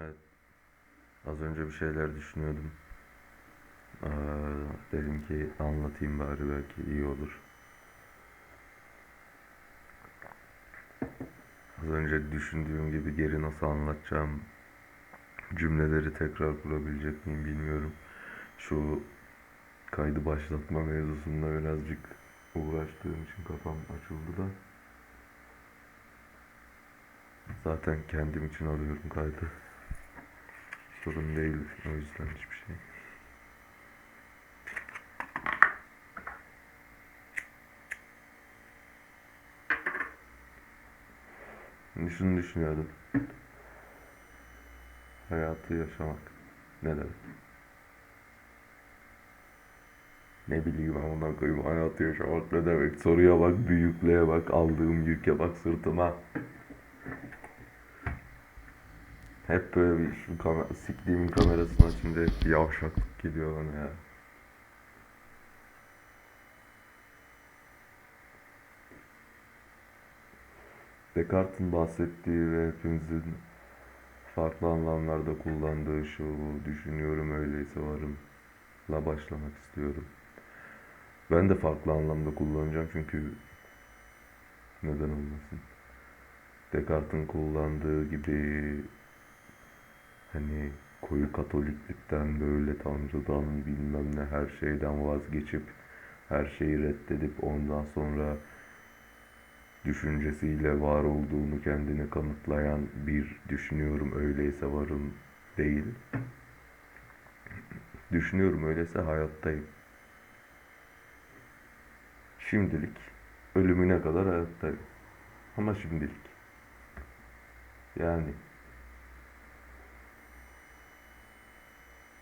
Evet. Az önce bir şeyler düşünüyordum. Ee, dedim ki anlatayım bari belki iyi olur. Az önce düşündüğüm gibi geri nasıl anlatacağım cümleleri tekrar kurabilecek miyim bilmiyorum. Şu kaydı başlatma mevzusunda birazcık uğraştığım için kafam açıldı da. Zaten kendim için arıyorum kaydı. Sorun değil o yüzden hiçbir şey. Şunu düşünüyordum. Hayatı yaşamak ne demek? Ne bileyim amına koyayım hayatı yaşamak ne demek? Soruya bak, büyüklüğe bak, aldığım yüke bak sırtıma. Hep böyle bir şu kamera, siktiğimin kamerasına şimdi hep yavşaklık geliyor bana ya. Descartes'in bahsettiği ve hepimizin farklı anlamlarda kullandığı şu düşünüyorum öyleyse varım la başlamak istiyorum. Ben de farklı anlamda kullanacağım çünkü neden olmasın. Descartes'in kullandığı gibi hani koyu katoliklikten böyle tanrıdan bilmem ne her şeyden vazgeçip her şeyi reddedip ondan sonra düşüncesiyle var olduğunu kendine kanıtlayan bir düşünüyorum öyleyse varım değil. Düşünüyorum öyleyse hayattayım. Şimdilik ölümüne kadar hayattayım. Ama şimdilik. Yani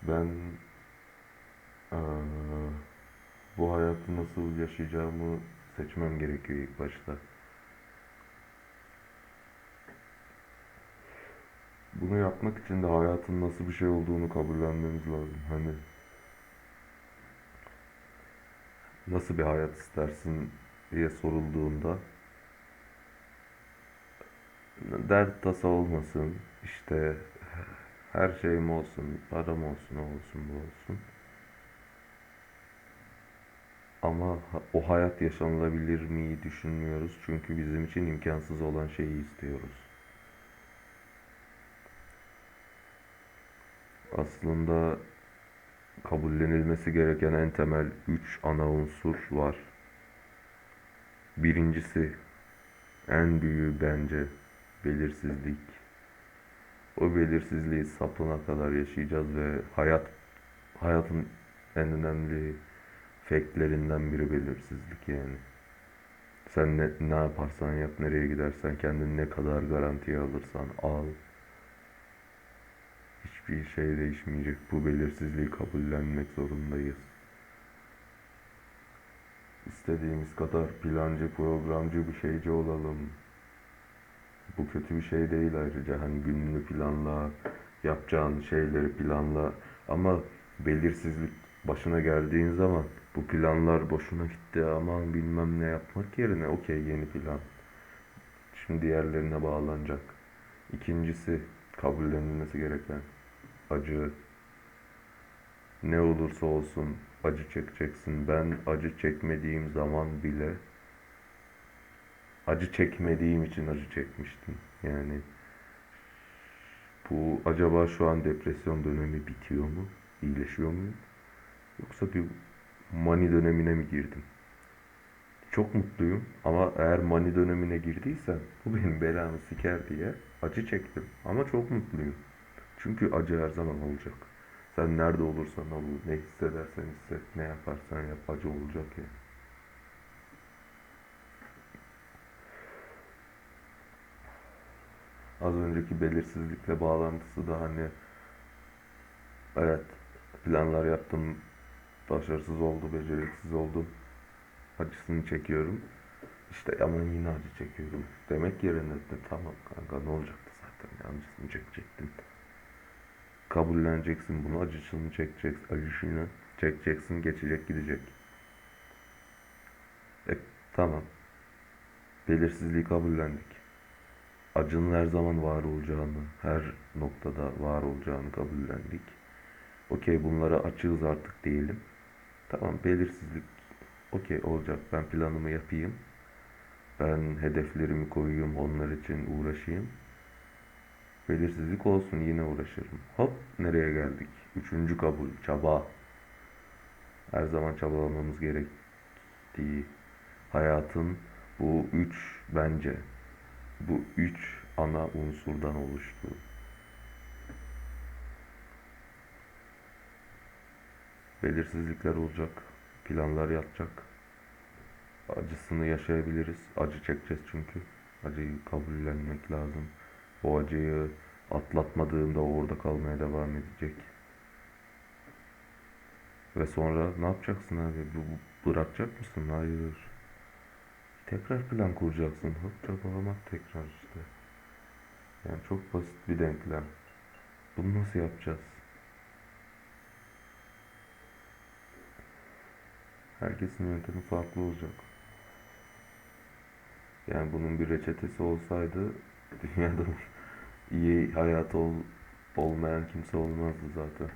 ben eee, bu hayatı nasıl yaşayacağımı seçmem gerekiyor ilk başta. Bunu yapmak için de hayatın nasıl bir şey olduğunu kabullenmemiz lazım. Hani nasıl bir hayat istersin diye sorulduğunda dert tasa olmasın, işte her şeyim olsun, param olsun, o olsun, bu olsun. Ama o hayat yaşanılabilir miyi düşünmüyoruz çünkü bizim için imkansız olan şeyi istiyoruz. Aslında kabullenilmesi gereken en temel üç ana unsur var. Birincisi, en büyüğü bence belirsizlik. O belirsizliği sapına kadar yaşayacağız ve hayat hayatın en önemli faktlerinden biri belirsizlik yani. Sen ne, ne yaparsan yap, nereye gidersen, kendini ne kadar garantiye alırsan al. Hiçbir şey değişmeyecek. Bu belirsizliği kabullenmek zorundayız. İstediğimiz kadar plancı, programcı bir şeyci olalım. Bu kötü bir şey değil ayrıca. Hani gününü planla, yapacağın şeyleri planla. Ama belirsizlik başına geldiğin zaman bu planlar boşuna gitti aman bilmem ne yapmak yerine okey yeni plan. Şimdi diğerlerine bağlanacak. İkincisi kabullenilmesi gereken acı. Ne olursa olsun acı çekeceksin. Ben acı çekmediğim zaman bile acı çekmediğim için acı çekmiştim. Yani bu acaba şu an depresyon dönemi bitiyor mu? İyileşiyor muyum? Yoksa bir mani dönemine mi girdim? Çok mutluyum ama eğer mani dönemine girdiysem bu benim belamı siker diye acı çektim. Ama çok mutluyum. Çünkü acı her zaman olacak. Sen nerede olursan ol, ne hissedersen hisset, ne yaparsan yap acı olacak ya. Az önceki belirsizlikle bağlantısı da hani evet planlar yaptım, başarısız oldu, beceriksiz oldum. Acısını çekiyorum. İşte ama yine acı çekiyorum. Demek yerine de tamam kanka ne olacaktı zaten acısını çekecektin. Kabulleneceksin bunu, acısını çekeceksin, acısını çekeceksin, geçecek gidecek. E tamam. Belirsizliği kabullendik. Acının her zaman var olacağını, her noktada var olacağını kabullendik. Okey bunlara açığız artık diyelim. Tamam belirsizlik okey olacak. Ben planımı yapayım. Ben hedeflerimi koyayım, onlar için uğraşayım. Belirsizlik olsun yine uğraşırım. Hop nereye geldik? Üçüncü kabul, çaba. Her zaman çabalamamız gerektiği hayatın bu üç bence bu üç ana unsurdan oluştu. Belirsizlikler olacak, planlar yatacak. Acısını yaşayabiliriz. Acı çekeceğiz çünkü. Acıyı kabullenmek lazım. O acıyı atlatmadığında orada kalmaya devam edecek. Ve sonra ne yapacaksın abi? Bırakacak mısın? Hayır. Tekrar plan kuracaksın. Hop çabalamak tekrar işte. Yani çok basit bir denklem. Bunu nasıl yapacağız? Herkesin yöntemi farklı olacak. Yani bunun bir reçetesi olsaydı dünyada iyi hayat ol, olmayan kimse olmazdı zaten.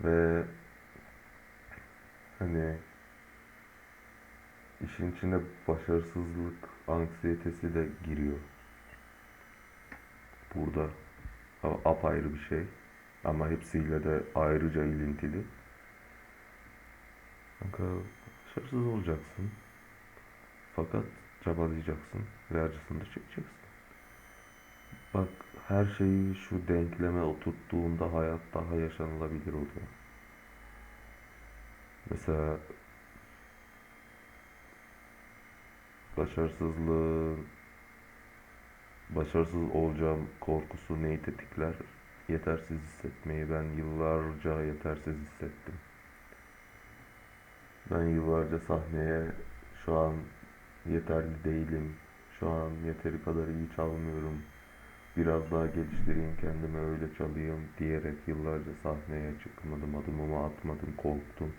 Ve hani işin içine başarısızlık anksiyetesi de giriyor. Burada apayrı bir şey ama hepsiyle de ayrıca ilintili. Kanka başarısız olacaksın. Fakat çabalayacaksın ve acısını da çekeceksin. Bak her şeyi şu denkleme oturttuğunda hayat daha yaşanılabilir oluyor. Mesela başarısızlığın başarısız olacağım korkusu neyi tetikler? Yetersiz hissetmeyi ben yıllarca yetersiz hissettim. Ben yıllarca sahneye şu an yeterli değilim. Şu an yeteri kadar iyi çalmıyorum. Biraz daha geliştireyim kendimi öyle çalayım diyerek yıllarca sahneye çıkmadım, adımımı atmadım, korktum.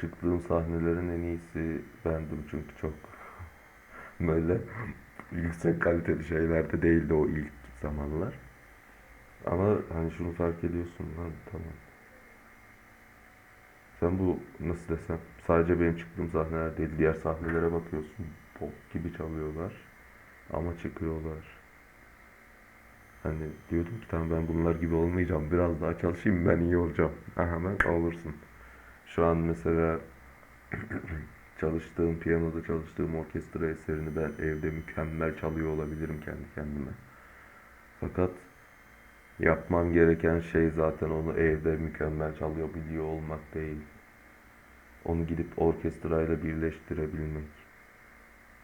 Çıktığım sahnelerin en iyisi bendim çünkü çok böyle yüksek kaliteli şeyler de değildi o ilk zamanlar. Ama hani şunu fark ediyorsun lan tamam. Sen bu nasıl desem sadece benim çıktığım sahneler değil diğer sahnelere bakıyorsun bok gibi çalıyorlar ama çıkıyorlar. Hani diyordum ki tamam ben bunlar gibi olmayacağım biraz daha çalışayım ben iyi olacağım. Ha, hemen olursun. Şu an mesela çalıştığım piyanoda çalıştığım orkestra eserini ben evde mükemmel çalıyor olabilirim kendi kendime. Fakat Yapmam gereken şey zaten onu evde mükemmel çalıyor biliyor olmak değil. Onu gidip orkestrayla birleştirebilmek.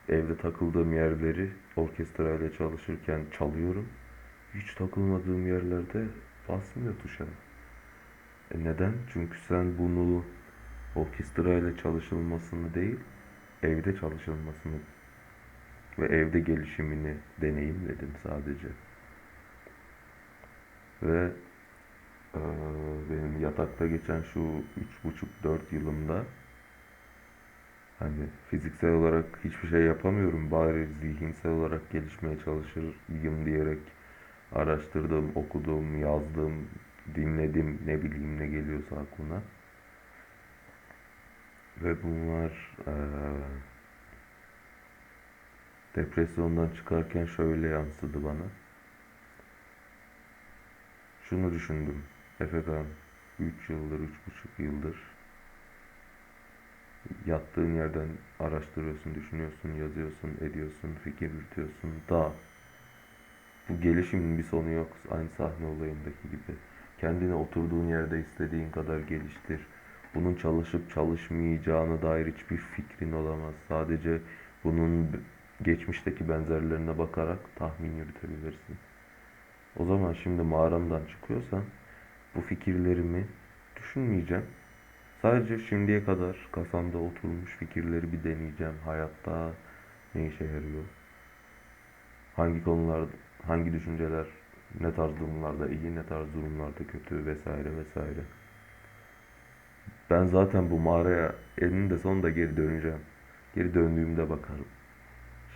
Evde takıldığım yerleri orkestrayla çalışırken çalıyorum. Hiç takılmadığım yerlerde basmıyor tuşa. E neden? Çünkü sen bunu orkestrayla çalışılmasını değil, evde çalışılmasını ve evde gelişimini deneyimledin sadece. Ve eee, benim yatakta geçen şu üç buçuk dört yılımda hani fiziksel olarak hiçbir şey yapamıyorum bari zihinsel olarak gelişmeye çalışırım diyerek araştırdım, okudum, yazdım, dinledim ne bileyim ne geliyorsa aklına. Ve bunlar eee, depresyondan çıkarken şöyle yansıdı bana. Şunu düşündüm. Efekan 3 yıldır, üç buçuk yıldır yattığın yerden araştırıyorsun, düşünüyorsun, yazıyorsun, ediyorsun, fikir yürütüyorsun da bu gelişimin bir sonu yok. Aynı sahne olayındaki gibi. Kendine oturduğun yerde istediğin kadar geliştir. Bunun çalışıp çalışmayacağına dair hiçbir fikrin olamaz. Sadece bunun geçmişteki benzerlerine bakarak tahmin yürütebilirsin. O zaman şimdi mağaramdan çıkıyorsam bu fikirlerimi düşünmeyeceğim. Sadece şimdiye kadar kafamda oturmuş fikirleri bir deneyeceğim. Hayatta ne işe yarıyor? Hangi konular, hangi düşünceler ne tarz durumlarda iyi, ne tarz durumlarda kötü vesaire vesaire. Ben zaten bu mağaraya eninde sonunda geri döneceğim. Geri döndüğümde bakarım.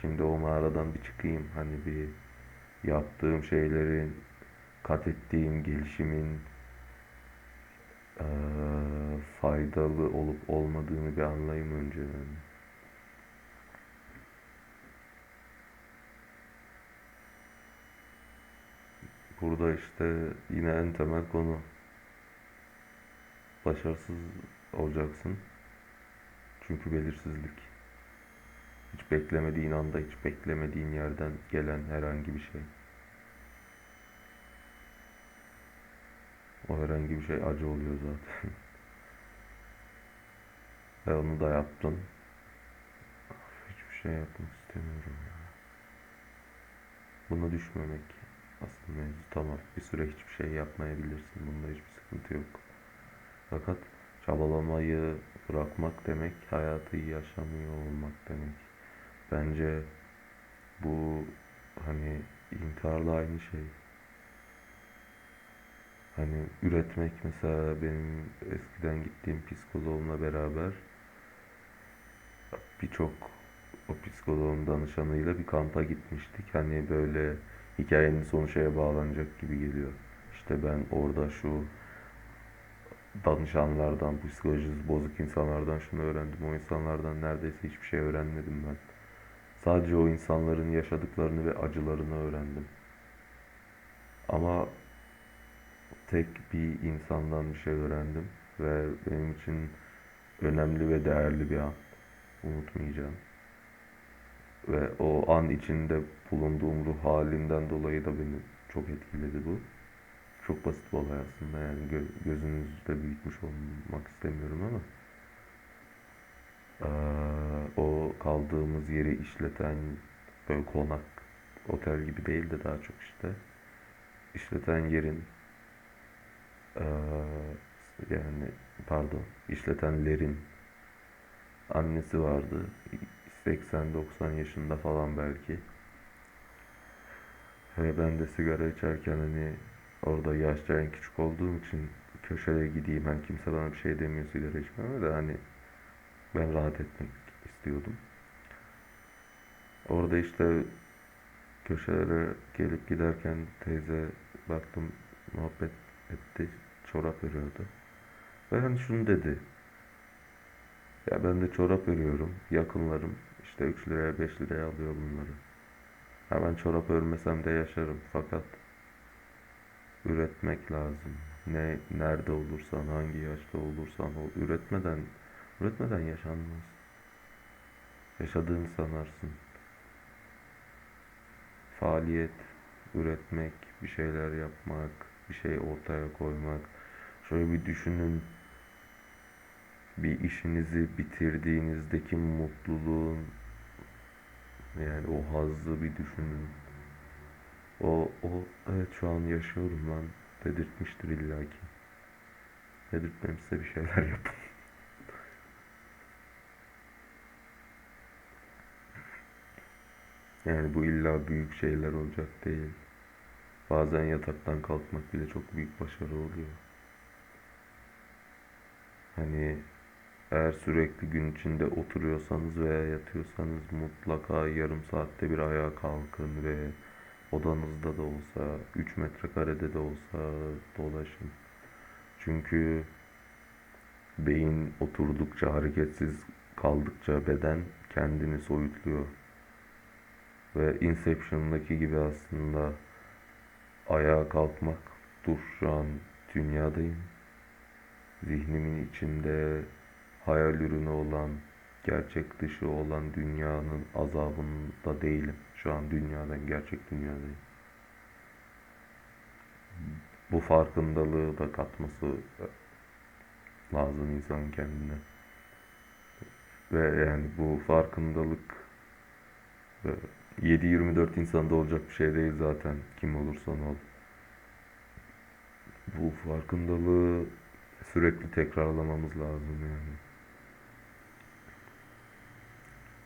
Şimdi o mağaradan bir çıkayım. Hani bir yaptığım şeylerin, kat ettiğim gelişimin eee, faydalı olup olmadığını bir anlayayım önce. yani. Burada işte yine en temel konu başarısız olacaksın. Çünkü belirsizlik. Hiç beklemediğin anda, hiç beklemediğin yerden gelen herhangi bir şey. O herhangi bir şey acı oluyor zaten. Ve onu da yaptın. Hiçbir şey yapmak istemiyorum ya. Buna düşmemek asıl mevzu. Tamam, bir süre hiçbir şey yapmayabilirsin. Bunda hiçbir sıkıntı yok. Fakat çabalamayı bırakmak demek, hayatı yaşamıyor olmak demek. Bence bu hani intiharla aynı şey. Hani üretmek mesela benim eskiden gittiğim psikoloğumla beraber birçok o psikoloğun danışanıyla bir kampa gitmiştik. Hani böyle hikayenin sonu şeye bağlanacak gibi geliyor. İşte ben orada şu danışanlardan, psikolojisi bozuk insanlardan şunu öğrendim. O insanlardan neredeyse hiçbir şey öğrenmedim ben. Sadece o insanların yaşadıklarını ve acılarını öğrendim. Ama tek bir insandan bir şey öğrendim ve benim için önemli ve değerli bir an. Unutmayacağım. Ve o an içinde bulunduğum ruh halinden dolayı da beni çok etkiledi bu. Çok basit bir olay aslında yani gö- gözünüzde büyütmüş olmak istemiyorum ama eee, o kaldığımız yeri işleten böyle konak otel gibi değil de daha çok işte işleten yerin eee, yani pardon işletenlerin annesi vardı 80-90 yaşında falan belki ve ben de sigara içerken hani orada yaşça en küçük olduğum için köşeye gideyim. Hani kimse bana bir şey demiyor sigara içmeme de hani ben rahat etmek istiyordum. Orada işte köşelere gelip giderken teyze baktım muhabbet etti. Çorap örüyordu. Ve hani şunu dedi. Ya ben de çorap örüyorum. Yakınlarım işte 3 liraya 5 liraya alıyor bunları. Ha ben çorap örmesem de yaşarım. Fakat üretmek lazım. Ne nerede olursan, hangi yaşta olursan ol, üretmeden üretmeden yaşanmaz. Yaşadığını sanarsın. Faaliyet, üretmek, bir şeyler yapmak, bir şey ortaya koymak. Şöyle bir düşünün. Bir işinizi bitirdiğinizdeki mutluluğun yani o hazzı bir düşünün. O, o evet şu an yaşıyorum lan dedirtmiştir illaki. Dedirtmemişse bir şeyler yapın. Yani bu illa büyük şeyler olacak değil. Bazen yataktan kalkmak bile çok büyük başarı oluyor. Hani eğer sürekli gün içinde oturuyorsanız veya yatıyorsanız mutlaka yarım saatte bir ayağa kalkın ve odanızda da olsa, 3 metrekarede de olsa dolaşın. Çünkü beyin oturdukça, hareketsiz kaldıkça beden kendini soyutluyor. Ve Inception'daki gibi aslında ayağa kalkmak, dur şu an dünyadayım. Zihnimin içinde hayal ürünü olan, gerçek dışı olan dünyanın azabında değilim. Şu an dünyadan, gerçek dünyadayım. Bu farkındalığı da katması lazım insanın kendine. Ve yani bu farkındalık e, 7-24 insanda olacak bir şey değil zaten kim olursan ol. Bu farkındalığı sürekli tekrarlamamız lazım yani.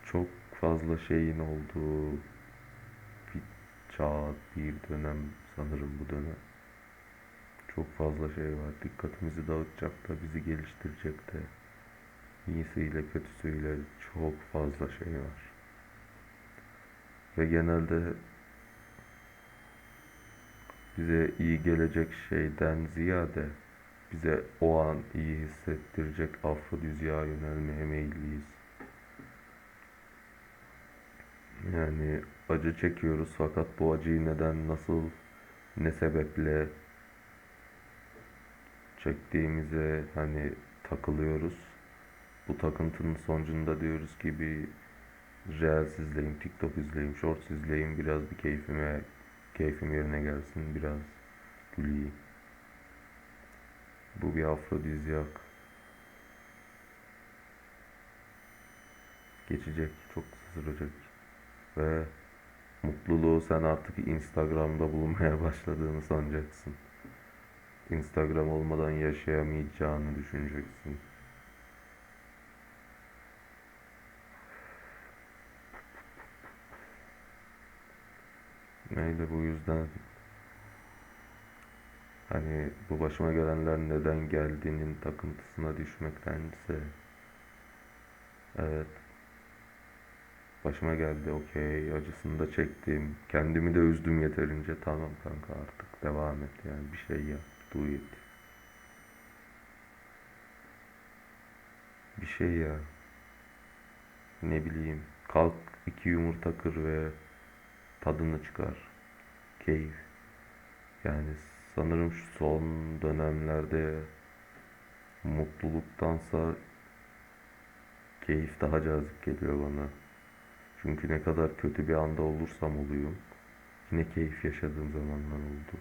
Çok fazla şeyin olduğu bir çağ, bir dönem sanırım bu dönem. Çok fazla şey var. Dikkatimizi dağıtacak da bizi geliştirecek de. İyisiyle kötüsüyle çok fazla şey var. Ve genelde bize iyi gelecek şeyden ziyade bize o an iyi hissettirecek afrodizyağa yönelmeye meyilliyiz. Yani acı çekiyoruz fakat bu acıyı neden, nasıl, ne sebeple çektiğimize hani takılıyoruz. Bu takıntının sonucunda diyoruz ki bir Reels izleyeyim, TikTok izleyeyim, Shorts izleyeyim, biraz bir keyfime, keyfim yerine gelsin, biraz güleyim. Bu bir afrodizyak. Geçecek, çok kısa. Ve mutluluğu sen artık Instagram'da bulmaya başladığını sanacaksın. Instagram olmadan yaşayamayacağını düşüneceksin. Neyle bu yüzden hani bu başıma gelenler neden geldiğinin takıntısına düşmektense evet başıma geldi okey acısını da çektim. Kendimi de üzdüm yeterince. Tamam kanka artık devam et yani. Bir şey yap do it bir şey ya. Ne bileyim kalk iki yumurta kır ve tadını çıkar. Keyif. Yani sanırım şu son dönemlerde mutluluktansa keyif daha cazip geliyor bana. Çünkü ne kadar kötü bir anda olursam olayım, yine keyif yaşadığım zamanlar oldu.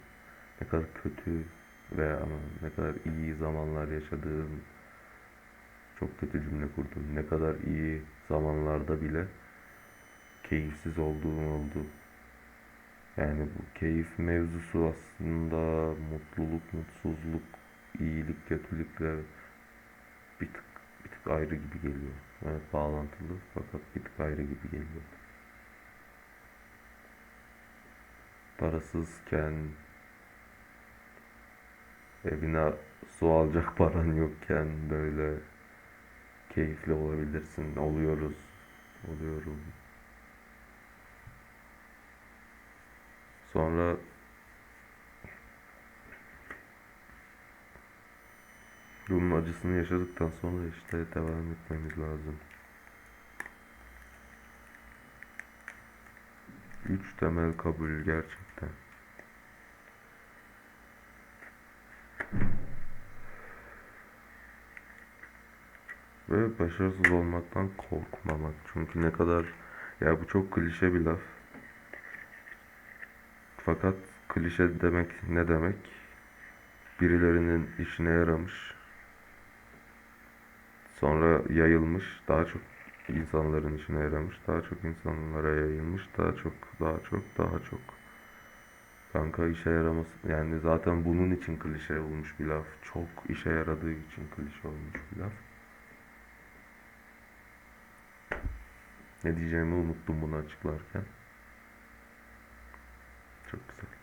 Ne kadar kötü veya ne kadar iyi zamanlar yaşadığım, çok kötü cümle kurdum. Ne kadar iyi zamanlarda bile keyifsiz olduğum oldu. Yani bu keyif mevzusu aslında mutluluk, mutsuzluk, iyilik, kötülükle bir tık bir tık ayrı gibi geliyor. Evet bağlantılı fakat bir tık ayrı gibi geliyor. Parasızken evine su alacak paran yokken böyle keyifli olabilirsin. Oluyoruz. Oluyorum. Sonra bunun acısını yaşadıktan sonra işte devam etmemiz lazım. Üç temel kabul gerçekten. Ve başarısız olmaktan korkmamak. Çünkü ne kadar ya bu çok klişe bir laf. Fakat klişe demek ne demek? Birilerinin işine yaramış. Sonra yayılmış. Daha çok insanların işine yaramış. Daha çok insanlara yayılmış. Daha çok, daha çok, daha çok. Kanka işe yaraması yani zaten bunun için klişe olmuş bir laf. Çok işe yaradığı için klişe olmuş bir laf. Ne diyeceğimi unuttum bunu açıklarken. Çok güzel.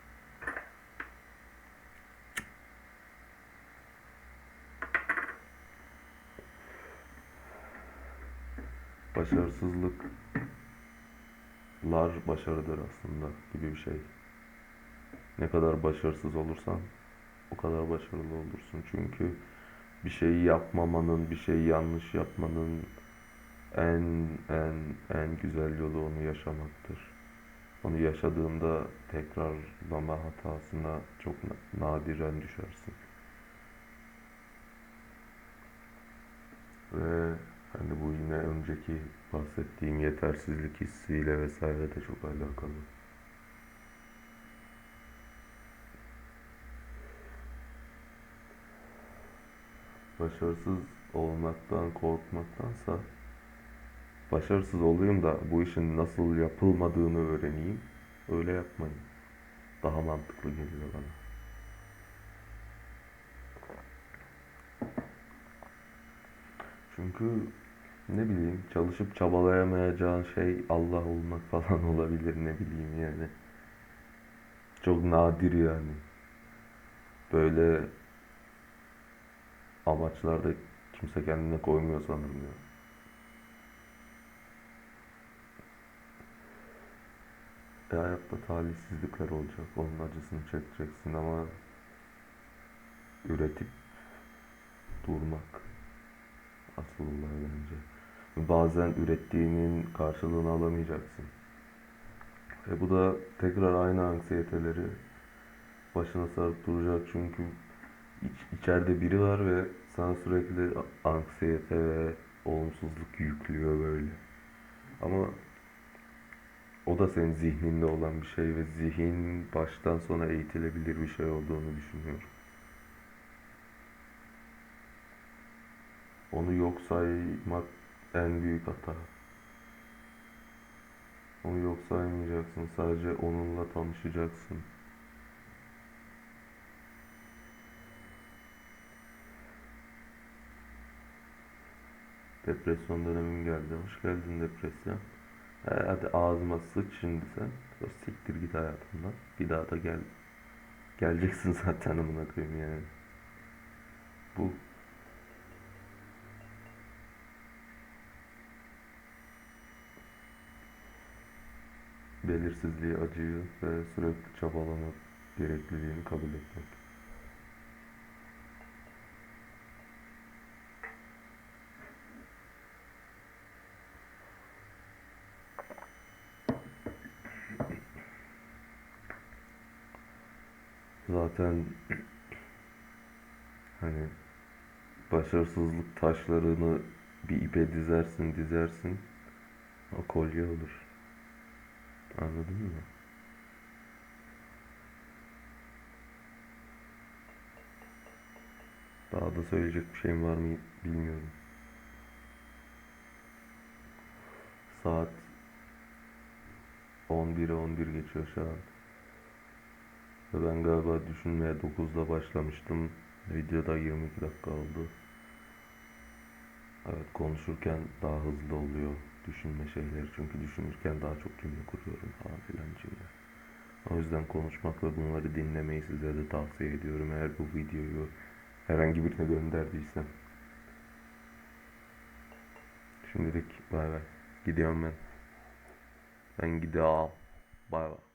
Başarısızlıklar başarıdır aslında gibi bir şey. Ne kadar başarısız olursan o kadar başarılı olursun. Çünkü bir şeyi yapmamanın, bir şeyi yanlış yapmanın en en en güzel yolu onu yaşamaktır. Onu yaşadığında tekrarlama hatasına çok nadiren düşersin. Ve hani bu yine önceki bahsettiğim yetersizlik hissiyle vesaire de çok alakalı. Başarısız olmaktan korkmaktansa başarısız olayım da bu işin nasıl yapılmadığını öğreneyim. Öyle yapmayın. Daha mantıklı geliyor bana. Çünkü ne bileyim çalışıp çabalayamayacağın şey Allah olmak falan olabilir ne bileyim yani. Çok nadir yani. böyle amaçlarda kimse kendine koymuyor sanırım ya. E hayatta talihsizlikler olacak. Onun acısını çekeceksin ama üretip durmak asıl olay bence. Bazen ürettiğinin karşılığını alamayacaksın. E bu da tekrar aynı anksiyeteleri başına sarıp duracak çünkü iç, içeride biri var ve sana sürekli anksiyete ve olumsuzluk yüklüyor böyle. Ama o da senin zihninde olan bir şey ve zihin baştan sona eğitilebilir bir şey olduğunu düşünüyorum. Onu yok saymak en büyük hata. Onu yok saymayacaksın. Sadece onunla tanışacaksın. Depresyon dönemim geldi. Hoş geldin depresyon. He, hadi ağzıma sıç şimdi sen. Siktir git hayatımdan. Bir daha da gel. Geleceksin zaten amına koyayım yani. Bu belirsizliği, acıyı ve sürekli çabalamak gerekliliğini kabul etmek. Zaten hani başarısızlık taşlarını bir ipe dizersin dizersin o kolye olur. Anladın mı? Daha da söyleyecek bir şeyim var mı bilmiyorum. Saat 11'e 11 geçiyor şu an. Ve ben galiba düşünmeye 9'da başlamıştım. Videoda 22 dakika oldu. Evet konuşurken daha hızlı oluyor düşünme şeyleri. Çünkü düşünürken daha çok cümle kuruyorum falan filan cümle. O yüzden konuşmak ve bunları dinlemeyi size de tavsiye ediyorum. Eğer bu videoyu herhangi birine gönderdiysem. Şimdilik bay bay. Gidiyorum ben. Ben gidiyorum. Bay bay.